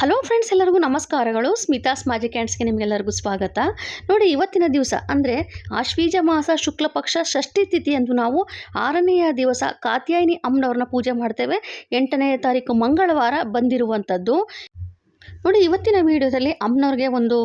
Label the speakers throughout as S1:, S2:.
S1: Hello friends ಎಲ್ಲರಿಗೂ ನಮಸ್ಕಾರಗಳು. Smitha's magic ಹ್ಯಾಂಡ್ಸ್ಗೆ ನಿಮಗೆಲ್ಲರಿಗೂ ಸ್ವಾಗತ. ನೋಡಿ, ಇವತ್ತಿನ ದಿವಸ ಅಂದರೆ ಆಶ್ವೀಜ ಮಾಸ ಶುಕ್ಲ ಪಕ್ಷ ಷಷ್ಠಿ ತಿಥಿಯಂದು ನಾವು ಆರನೆಯ ದಿವಸ ಕಾತ್ಯಾಯಿನಿ ಅಮ್ಮನವ್ರನ್ನ ಪೂಜೆ ಮಾಡ್ತೇವೆ. ಎಂಟನೆಯ ತಾರೀಕು ಮಂಗಳವಾರ ಬಂದಿರುವಂಥದ್ದು ನೋಡಿ, ಇವತ್ತಿನ ವಿಡಿಯೋದಲ್ಲಿ ಅಮ್ಮನವ್ರಿಗೆ ಒಂದು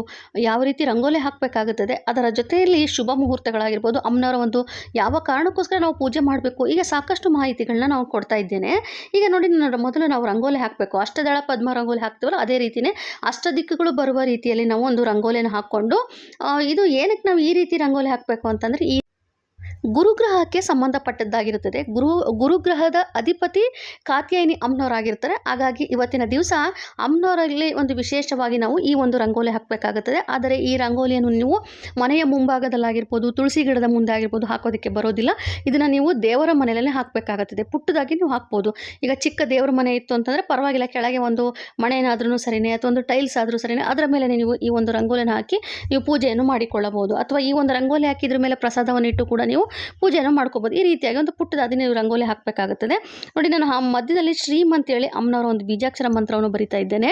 S1: ಯಾವ ರೀತಿ ರಂಗೋಲಿ ಹಾಕಬೇಕಾಗುತ್ತದೆ, ಅದರ ಜೊತೆಯಲ್ಲಿ ಶುಭ ಮುಹೂರ್ತಗಳಾಗಿರ್ಬೋದು ಅಮ್ಮನವರ ಒಂದು ಯಾವ ಕಾರಣಕ್ಕೋಸ್ಕರ ನಾವು ಪೂಜೆ ಮಾಡಬೇಕು ಈಗ ಸಾಕಷ್ಟು ಮಾಹಿತಿಗಳನ್ನ ನಾವು ಕೊಡ್ತಾ ಇದ್ದೇನೆ. ಈಗ ನೋಡಿ ನಾನು ಮೊದಲು ನಾವು ರಂಗೋಲಿ ಹಾಕಬೇಕು. ಅಷ್ಟದಳ ಪದ್ಮ ರಂಗೋಲಿ ಹಾಕ್ತೀವಲ್ಲ, ಅದೇ ರೀತಿಯೇ ಅಷ್ಟ ದಿಕ್ಕುಗಳು ಬರುವ ರೀತಿಯಲ್ಲಿ ನಾವು ಒಂದು ರಂಗೋಲಿನ ಹಾಕ್ಕೊಂಡು ಇದು ಏನಕ್ಕೆ ನಾವು ಈ ರೀತಿ ರಂಗೋಲಿ ಹಾಕಬೇಕು ಅಂತಂದರೆ, ಈ ಗುರುಗ್ರಹಕ್ಕೆ ಸಂಬಂಧಪಟ್ಟದ್ದಾಗಿರುತ್ತದೆ. ಗುರು, ಗುರುಗ್ರಹದ ಅಧಿಪತಿ ಕಾತ್ಯಾಯಿನಿ ಅಮ್ನವರಾಗಿರ್ತಾರೆ ಹಾಗಾಗಿ ಇವತ್ತಿನ ದಿವಸ ಅಮ್ನವರಲ್ಲಿ ಒಂದು ವಿಶೇಷವಾಗಿ ನಾವು ಈ ಒಂದು ರಂಗೋಲಿ ಹಾಕಬೇಕಾಗುತ್ತದೆ. ಆದರೆ ಈ ರಂಗೋಲಿಯನ್ನು ನೀವು ಮನೆಯ ಮುಂಭಾಗದಲ್ಲಾಗಿರ್ಬೋದು, ತುಳಸಿ ಗಿಡದ ಮುಂದೆ ಆಗಿರ್ಬೋದು ಹಾಕೋದಕ್ಕೆ ಬರೋದಿಲ್ಲ. ಇದನ್ನು ನೀವು ದೇವರ ಮನೆಯಲ್ಲೇ ಹಾಕಬೇಕಾಗುತ್ತದೆ. ಪುಟ್ಟದಾಗಿ ನೀವು ಹಾಕ್ಬೋದು. ಈಗ ಚಿಕ್ಕ ದೇವರ ಮನೆ ಇತ್ತು ಅಂತಂದರೆ ಪರವಾಗಿಲ್ಲ, ಕೆಳಗೆ ಒಂದು ಮಣೆನಾದ್ರೂ ಸರಿನೇ ಅಥವಾ ಒಂದು ಟೈಲ್ಸ್ ಆದರೂ ಸರಿನೇ ಅದರ ಮೇಲೆ ನೀವು ಈ ಒಂದು ರಂಗೋಲಿನ ಹಾಕಿ ನೀವು ಪೂಜೆಯನ್ನು ಮಾಡಿಕೊಳ್ಳಬಹುದು. ಅಥವಾ ಈ ಒಂದು ರಂಗೋಲಿ ಹಾಕಿದ್ರ ಮೇಲೆ ಪ್ರಸಾದವನ್ನು ಇಟ್ಟು ಕೂಡ ನೀವು ಪೂಜೆಯನ್ನು ಮಾಡ್ಕೋಬೋದು. ಈ ರೀತಿಯಾಗಿ ಒಂದು ಪುಟ್ಟದಾದಿನ ನೀವು ರಂಗೋಲಿ ಹಾಕಬೇಕಾಗುತ್ತದೆ. ನೋಡಿ, ನಾನು ಆ ಮಧ್ಯದಲ್ಲಿ ಶ್ರೀಮಂತ ಹೇಳಿ ಅಮ್ಮನವರ ಒಂದು ಬೀಜಾಕ್ಷರ ಮಂತ್ರವನ್ನು ಬರಿತಾ ಇದ್ದೇನೆ.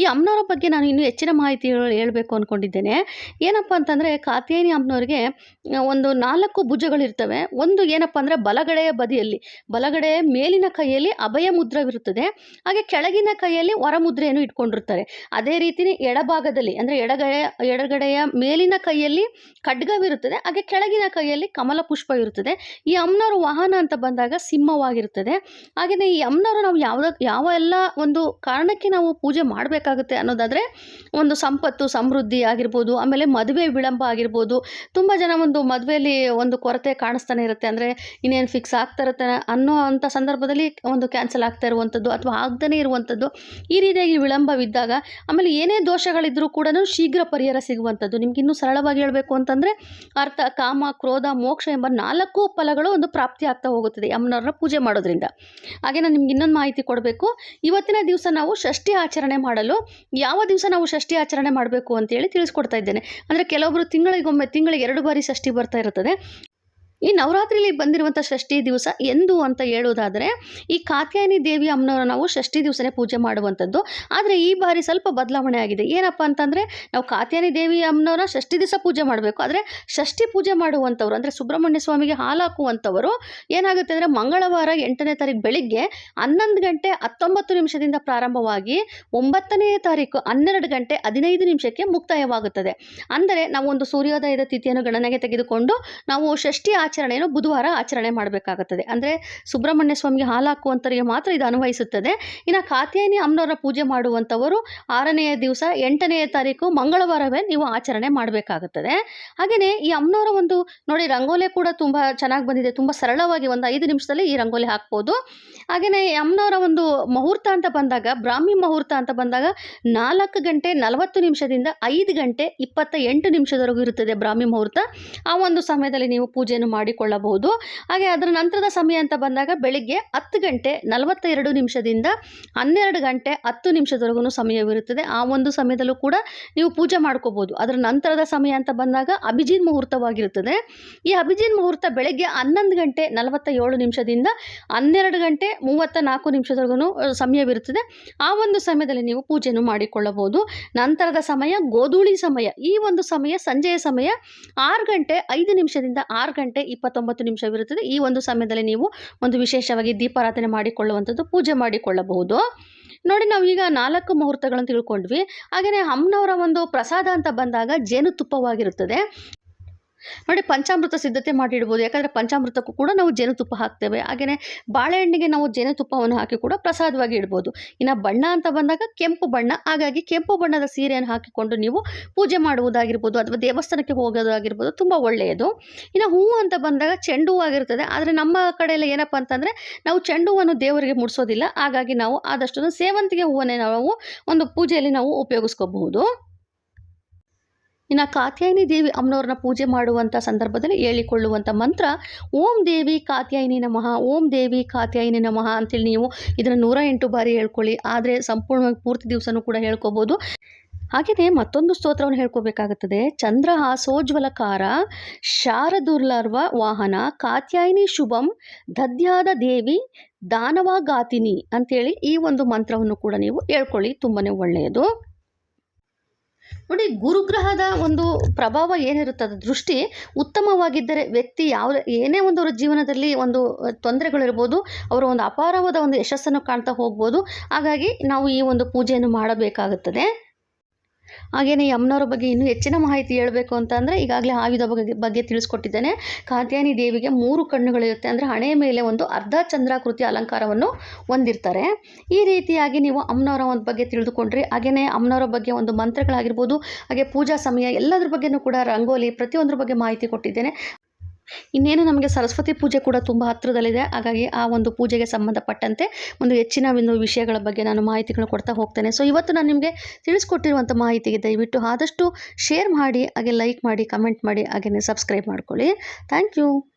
S1: ಈ ಅಮ್ಮನವರ ಬಗ್ಗೆ ನಾನು ಇನ್ನೂ ಹೆಚ್ಚಿನ ಮಾಹಿತಿ ಹೇಳಬೇಕು ಅಂದ್ಕೊಂಡಿದ್ದೇನೆ ಏನಪ್ಪ ಅಂತಂದರೆ, ಕಾತ್ಯಾಯಿನಿ ಅಮ್ಮನವ್ರಿಗೆ ಒಂದು ನಾಲ್ಕು ಭುಜಗಳಿರ್ತವೆ. ಒಂದು ಏನಪ್ಪ ಅಂದರೆ, ಬಲಗಡೆಯ ಬದಿಯಲ್ಲಿ, ಬಲಗಡೆಯ ಮೇಲಿನ ಕೈಯಲ್ಲಿ ಅಭಯ ಮುದ್ರವಿರುತ್ತದೆ. ಹಾಗೆ ಕೆಳಗಿನ ಕೈಯಲ್ಲಿ ವರಮುದ್ರೆಯನ್ನು ಇಟ್ಕೊಂಡಿರ್ತಾರೆ ಅದೇ ರೀತಿಯೇ ಎಡಭಾಗದಲ್ಲಿ, ಅಂದರೆ ಎಡಗಡೆಯ ಎಡಗಡೆಯ ಮೇಲಿನ ಕೈಯಲ್ಲಿ ಖಡ್ಗವಿರುತ್ತದೆ. ಹಾಗೆ ಕೆಳಗಿನ ಕೈಯಲ್ಲಿ ಕಮಲ ಇರುತ್ತದೆ. ಈ ಅಮ್ನಾರು ವಾಹನ ಅಂತ ಬಂದಾಗ ಸಿಂಹವಾಗಿರುತ್ತದೆ. ಹಾಗೆಯೇ ಈ ಅಮ್ಮನವರು ನಾವು ಯಾವ ಯಾವ ಎಲ್ಲ ಒಂದು ಕಾರಣಕ್ಕೆ ನಾವು ಪೂಜೆ ಮಾಡಬೇಕಾಗುತ್ತೆ ಅನ್ನೋದಾದರೆ ಒಂದು ಸಂಪತ್ತು, ಸಮೃದ್ಧಿ ಆಗಿರ್ಬೋದು, ಆಮೇಲೆ ಮದುವೆ ವಿಳಂಬ ಆಗಿರ್ಬೋದು. ತುಂಬ ಜನ ಒಂದು ಮದುವೆಯಲ್ಲಿ ಒಂದು ಕೊರತೆ ಕಾಣಿಸ್ತಾನೆ ಇರುತ್ತೆ. ಅಂದರೆ ಇನ್ನೇನು ಫಿಕ್ಸ್ ಆಗ್ತಾ ಇರುತ್ತೆ ಅನ್ನೋ ಅಂಥ ಸಂದರ್ಭದಲ್ಲಿ ಒಂದು ಕ್ಯಾನ್ಸಲ್ ಆಗ್ತಾ ಇರುವಂಥದ್ದು ಅಥವಾ ಆಗ್ದೇ ಇರುವಂಥದ್ದು. ಈ ರೀತಿಯಾಗಿ ವಿಳಂಬವಿದ್ದಾಗ ಆಮೇಲೆ ಏನೇ ದೋಷಗಳಿದ್ದರೂ ಕೂಡ ಶೀಘ್ರ ಪರಿಹಾರ ಸಿಗುವಂಥದ್ದು. ನಿಮ್ಗೆ ಇನ್ನೂ ಸರಳವಾಗಿ ಹೇಳಬೇಕು ಅಂತಂದರೆ ಅರ್ಥ, ಕಾಮ, ಕ್ರೋಧ, ಮೋಕ್ಷ ಎಂಬ ನಾಲ್ಕು ಫಲಗಳು ಒಂದು ಪ್ರಾಪ್ತಿ ಆಗ್ತಾ ಹೋಗುತ್ತದೆ ಅಮ್ಮನವ್ರನ್ನ ಪೂಜೆ ಮಾಡೋದ್ರಿಂದ. ಹಾಗೆ ನಾನು ನಿಮ್ಗೆ ಇನ್ನೊಂದು ಮಾಹಿತಿ ಕೊಡಬೇಕು. ಇವತ್ತಿನ ದಿವಸ ನಾವು ಷಷ್ಠಿ ಆಚರಣೆ ಮಾಡಲು ಯಾವ ದಿವಸ ನಾವು ಷಷ್ಠಿ ಆಚರಣೆ ಮಾಡಬೇಕು ಅಂತೇಳಿ ತಿಳಿಸ್ಕೊಡ್ತಾ ಇದ್ದೇನೆ. ಅಂದರೆ ಕೆಲವೊಬ್ಬರು ತಿಂಗಳಿಗೊಮ್ಮೆ, ತಿಂಗಳಿಗೆ ಎರಡು ಬಾರಿ ಷಷ್ಠಿ ಬರ್ತಾ ಇರುತ್ತದೆ. ಈ ನವರಾತ್ರಿಲಿ ಬಂದಿರುವಂಥ ಷಷ್ಠಿ ದಿವಸ ಎಂದು ಅಂತ ಹೇಳೋದಾದರೆ, ಈ ಕಾತ್ಯಾಯನಿ ದೇವಿ ಅಮ್ಮನವರ ನಾವು ಷಷ್ಠಿ ದಿವಸನೇ ಪೂಜೆ ಮಾಡುವಂಥದ್ದು. ಆದರೆ ಈ ಬಾರಿ ಸ್ವಲ್ಪ ಬದಲಾವಣೆ ಆಗಿದೆ. ಏನಪ್ಪ ಅಂತಂದರೆ, ನಾವು ಕಾತ್ಯಾಯನಿ ದೇವಿ ಅಮ್ಮನವರ ಷಷ್ಠಿ ದಿವಸ ಪೂಜೆ ಮಾಡಬೇಕು. ಆದರೆ ಷಷ್ಠಿ ಪೂಜೆ ಮಾಡುವಂಥವ್ರು, ಅಂದರೆ ಸುಬ್ರಹ್ಮಣ್ಯ ಸ್ವಾಮಿಗೆ ಹಾಲು ಹಾಕುವಂಥವರು ಏನಾಗುತ್ತೆ ಅಂದರೆ ಮಂಗಳವಾರ ಎಂಟನೇ ತಾರೀಕು ಬೆಳಿಗ್ಗೆ ಹನ್ನೊಂದು ಗಂಟೆ ಹತ್ತೊಂಬತ್ತು ನಿಮಿಷದಿಂದ ಪ್ರಾರಂಭವಾಗಿ ಒಂಬತ್ತನೇ ತಾರೀಕು ಹನ್ನೆರಡು ಗಂಟೆ ಹದಿನೈದು ನಿಮಿಷಕ್ಕೆ ಮುಕ್ತಾಯವಾಗುತ್ತದೆ. ಅಂದರೆ ನಾವು ಒಂದು ಸೂರ್ಯೋದಯದ ತಿಥಿಯನ್ನು ಗಣನೆಗೆ ತೆಗೆದುಕೊಂಡು ನಾವು ಷಷ್ಠಿ ಆಚರಣೆಯನ್ನು ಬುಧವಾರ ಆಚರಣೆ ಮಾಡಬೇಕಾಗುತ್ತದೆ. ಅಂದರೆ ಸುಬ್ರಹ್ಮಣ್ಯ ಸ್ವಾಮಿಗೆ ಹಾಲು ಹಾಕುವಂಥವರಿಗೆ ಮಾತ್ರ ಇದು ಅನ್ವಯಿಸುತ್ತದೆ. ಇನ್ನು ಕಾತ್ಯಾಯನಿ ಅಮ್ಮನವರ ಪೂಜೆ ಮಾಡುವಂಥವರು ಆರನೆಯ ದಿವಸ ಎಂಟನೆಯ ತಾರೀಕು ಮಂಗಳವಾರವೇ ನೀವು ಆಚರಣೆ ಮಾಡಬೇಕಾಗುತ್ತದೆ. ಹಾಗೆಯೇ ಈ ಅಮ್ಮನವರ ಒಂದು ನೋಡಿ ರಂಗೋಲಿ ಕೂಡ ತುಂಬ ಚೆನ್ನಾಗಿ ಬಂದಿದೆ. ತುಂಬ ಸರಳವಾಗಿ ಒಂದು ಐದು ನಿಮಿಷದಲ್ಲಿ ಈ ರಂಗೋಲಿ ಹಾಕ್ಬೋದು. ಹಾಗೆಯೇ ಅಮ್ಮನವರ ಒಂದು ಮುಹೂರ್ತ ಅಂತ ಬಂದಾಗ, ಬ್ರಾಹ್ಮಿ ಮುಹೂರ್ತ ಅಂತ ಬಂದಾಗ ನಾಲ್ಕು ಗಂಟೆ ನಲವತ್ತು ನಿಮಿಷದಿಂದ ಐದು ಗಂಟೆ ಇಪ್ಪತ್ತ ಎಂಟು ನಿಮಿಷದವರೆಗೂ ಇರುತ್ತದೆ ಬ್ರಾಹ್ಮಿ ಮುಹೂರ್ತ. ಆ ಒಂದು ಸಮಯದಲ್ಲಿ ನೀವು ಪೂಜೆಯನ್ನು ಮಾಡಿಕೊಳ್ಳಬಹುದು. ಹಾಗೆ ಅದರ ನಂತರದ ಸಮಯ ಅಂತ ಬಂದಾಗ ಬೆಳಿಗ್ಗೆ ಹತ್ತು ಗಂಟೆ ನಲವತ್ತ ಎರಡು ನಿಮಿಷದಿಂದ ಹನ್ನೆರಡು ಗಂಟೆ ಹತ್ತು ನಿಮಿಷದವರೆಗೂ ಸಮಯವಿರುತ್ತದೆ. ಆ ಒಂದು ಸಮಯದಲ್ಲೂ ಕೂಡ ನೀವು ಪೂಜೆ ಮಾಡ್ಕೋಬೋದು ಅದರ ನಂತರದ ಸಮಯ ಅಂತ ಬಂದಾಗ ಅಭಿಜಿನ್ ಮುಹೂರ್ತವಾಗಿರುತ್ತದೆ. ಈ ಅಭಿಜಿನ್ ಮುಹೂರ್ತ ಬೆಳಗ್ಗೆ ಹನ್ನೊಂದು ಗಂಟೆ ನಲವತ್ತ ಏಳು ನಿಮಿಷದಿಂದ ಹನ್ನೆರಡು ಗಂಟೆ ಮೂವತ್ತ ನಾಲ್ಕು ನಿಮಿಷದವರೆಗೂ ಸಮಯವಿರುತ್ತದೆ. ಆ ಒಂದು ಸಮಯದಲ್ಲಿ ನೀವು ಪೂಜೆಯನ್ನು ಮಾಡಿಕೊಳ್ಳಬಹುದು. ನಂತರದ ಸಮಯ, ಗೋಧೂಳಿ ಸಮಯ. ಈ ಒಂದು ಸಮಯ, ಸಂಜೆಯ ಸಮಯ ಆರು ಗಂಟೆ ಐದು ನಿಮಿಷದಿಂದ ಆರು ಗಂಟೆ ಇಪ್ಪತ್ತೊಂಬತ್ತು ನಿಮಿಷವಿರುತ್ತದೆ. ಈ ಒಂದು ಸಮಯದಲ್ಲಿ ನೀವು ಒಂದು ವಿಶೇಷವಾಗಿ ದೀಪಾರಾಧನೆ ಮಾಡಿಕೊಳ್ಳುವಂಥದ್ದು ಪೂಜೆ ಮಾಡಿಕೊಳ್ಳಬಹುದು. ನೋಡಿ, ನಾವು ಈಗ ನಾಲ್ಕು ಮುಹೂರ್ತಗಳನ್ನು ತಿಳ್ಕೊಂಡ್ವಿ. ಹಾಗೆಯೇ ಅಮ್ಮನವರ ಒಂದು ಪ್ರಸಾದ ಅಂತ ಬಂದಾಗ ಜೇನುತುಪ್ಪವಾಗಿರುತ್ತದೆ. ನೋಡಿ ಪಂಚಾಮೃತ ಸಿದ್ಧತೆ ಮಾಡಿಡ್ಬೋದು. ಯಾಕಂದರೆ ಪಂಚಾಮೃತಕ್ಕೂ ಕೂಡ ನಾವು ಜೇನುತುಪ್ಪ ಹಾಕ್ತೇವೆ. ಹಾಗೆಯೇ ಬಾಳೆಹಣ್ಣಿಗೆ ನಾವು ಜೇನುತುಪ್ಪವನ್ನು ಹಾಕಿ ಕೂಡ ಪ್ರಸಾದವಾಗಿ ಇಡ್ಬೋದು. ಇನ್ನು ಬಣ್ಣ ಅಂತ ಬಂದಾಗ ಕೆಂಪು ಬಣ್ಣ. ಹಾಗಾಗಿ ಕೆಂಪು ಬಣ್ಣದ ಸೀರೆಯನ್ನು ಹಾಕಿಕೊಂಡು ನೀವು ಪೂಜೆ ಮಾಡುವುದಾಗಿರ್ಬೋದು ಅಥವಾ ದೇವಸ್ಥಾನಕ್ಕೆ ಹೋಗೋದಾಗಿರ್ಬೋದು ತುಂಬ ಒಳ್ಳೆಯದು. ಇನ್ನು ಹೂವು ಅಂತ ಬಂದಾಗ ಚೆಂಡು ಹೂವಾಗಿರ್ತದೆ ಆದರೆ ನಮ್ಮ ಕಡೆಯಲ್ಲಿ ಏನಪ್ಪ ಅಂತಂದರೆ ನಾವು ಚೆಂಡು ಹೂವನ್ನು ದೇವರಿಗೆ ಮುಡಿಸೋದಿಲ್ಲ. ಹಾಗಾಗಿ ನಾವು ಆದಷ್ಟು ಸೇವಂತಿಗೆ ಹೂವನ್ನೇ ನಾವು ಒಂದು ಪೂಜೆಯಲ್ಲಿ ನಾವು ಉಪಯೋಗಿಸ್ಕೋಬಹುದು. ಇನ್ನು ಕಾತ್ಯಾಯಿನಿ ದೇವಿ ಅಮ್ಮನವ್ರನ್ನ ಪೂಜೆ ಮಾಡುವಂಥ ಸಂದರ್ಭದಲ್ಲಿ ಹೇಳಿಕೊಳ್ಳುವಂಥ ಮಂತ್ರ, ಓಂ ದೇವಿ ಕಾತ್ಯಾಯಿನಿ ನಮಃ, ಓಂ ದೇವಿ ಕಾತ್ಯಾಯಿನಿ ನಮಃ ಅಂತೇಳಿ ನೀವು ಇದನ್ನು ನೂರ ಎಂಟು ಬಾರಿ ಹೇಳ್ಕೊಳ್ಳಿ. ಆದರೆ ಸಂಪೂರ್ಣವಾಗಿ ಪೂರ್ತಿ ದಿವಸನೂ ಕೂಡ ಹೇಳ್ಕೋಬೋದು. ಹಾಗೆಯೇ ಮತ್ತೊಂದು ಸ್ತೋತ್ರವನ್ನು ಹೇಳ್ಕೋಬೇಕಾಗುತ್ತದೆ. ಚಂದ್ರಹಾಸೋಜ್ವಲಕಾರ ಶಾರದುರ್ಲರ್ವ ವಾಹನ, ಕಾತ್ಯಾಯಿನಿ ಶುಭಂ, ದದ್ಯಾದ ದೇವಿ, ದಾನವಾಗಾತಿನಿ ಅಂಥೇಳಿ ಈ ಒಂದು ಮಂತ್ರವನ್ನು ಕೂಡ ನೀವು ಹೇಳ್ಕೊಳ್ಳಿ. ತುಂಬಾ ಒಳ್ಳೆಯದು. ನೋಡಿ ಗುರುಗ್ರಹದ ಒಂದು ಪ್ರಭಾವ ಏನಿರುತ್ತದೆ ದೃಷ್ಟಿ ಉತ್ತಮವಾಗಿದ್ದರೆ ವ್ಯಕ್ತಿ ಯಾವ ಏನೇ ಒಂದು ಅವರ ಜೀವನದಲ್ಲಿ ಒಂದು ತೊಂದರೆಗಳಿರ್ಬೋದು, ಅವರ ಒಂದು ಅಪಾರವಾದ ಒಂದು ಯಶಸ್ಸನ್ನು ಕಾಣ್ತಾ ಹೋಗ್ಬೋದು. ಹಾಗಾಗಿ ನಾವು ಈ ಒಂದು ಪೂಜೆಯನ್ನು ಮಾಡಬೇಕಾಗುತ್ತದೆ. ಹಾಗೆಯೇ ಈ ಅಮ್ಮನವರ ಬಗ್ಗೆ ಇನ್ನೂ ಹೆಚ್ಚಿನ ಮಾಹಿತಿ ಹೇಳಬೇಕು ಅಂತ ಅಂದರೆ ಈಗಾಗಲೇ ಆಯುಧ ಬಗ್ಗೆ ಬಗ್ಗೆ ತಿಳಿಸ್ಕೊಟ್ಟಿದ್ದೇನೆ. ಕಾತ್ಯಾಯನಿ ದೇವಿಗೆ ಮೂರು ಕಣ್ಣುಗಳಿರುತ್ತೆ ಅಂದರೆ ಹಣೆಯ ಮೇಲೆ ಒಂದು ಅರ್ಧ ಚಂದ್ರಾಕೃತಿ ಅಲಂಕಾರವನ್ನು ಹೊಂದಿರ್ತಾರೆ. ಈ ರೀತಿಯಾಗಿ ನೀವು ಅಮ್ಮನವರ ಒಂದು ಬಗ್ಗೆ ತಿಳಿದುಕೊಂಡ್ರಿ. ಹಾಗೆಯೇ ಅಮ್ಮನವರ ಬಗ್ಗೆ ಒಂದು ಮಂತ್ರಗಳಾಗಿರ್ಬೋದು, ಹಾಗೆ ಪೂಜಾ ಸಮಯ ಎಲ್ಲದ್ರ ಬಗ್ಗೆಯೂ ಕೂಡ ರಂಗೋಲಿ ಪ್ರತಿಯೊಂದ್ರ ಬಗ್ಗೆ ಮಾಹಿತಿ ಕೊಟ್ಟಿದ್ದೇನೆ. ಇನ್ನೇನು ನಮಗೆ ಸರಸ್ವತಿ ಪೂಜೆ ಕೂಡ ತುಂಬ ಹತ್ತಿರದಲ್ಲಿದೆ ಹಾಗಾಗಿ ಆ ಒಂದು ಪೂಜೆಗೆ ಸಂಬಂಧಪಟ್ಟಂತೆ ಒಂದು ಹೆಚ್ಚಿನ ಒಂದು ವಿಷಯಗಳ ಬಗ್ಗೆ ನಾನು ಮಾಹಿತಿಗಳು ಕೊಡ್ತಾ ಹೋಗ್ತೇನೆ. ಸೊ ಇವತ್ತು ನಾನು ನಿಮಗೆ ತಿಳಿಸ್ಕೊಟ್ಟಿರುವಂಥ ಮಾಹಿತಿಗೆ ದಯವಿಟ್ಟು ಆದಷ್ಟು ಶೇರ್ ಮಾಡಿ, ಹಾಗೆ ಲೈಕ್ ಮಾಡಿ ಕಮೆಂಟ್ ಮಾಡಿ ಹಾಗೆಯೇ ಸಬ್ಸ್ಕ್ರೈಬ್ ಮಾಡ್ಕೊಳ್ಳಿ. Thank you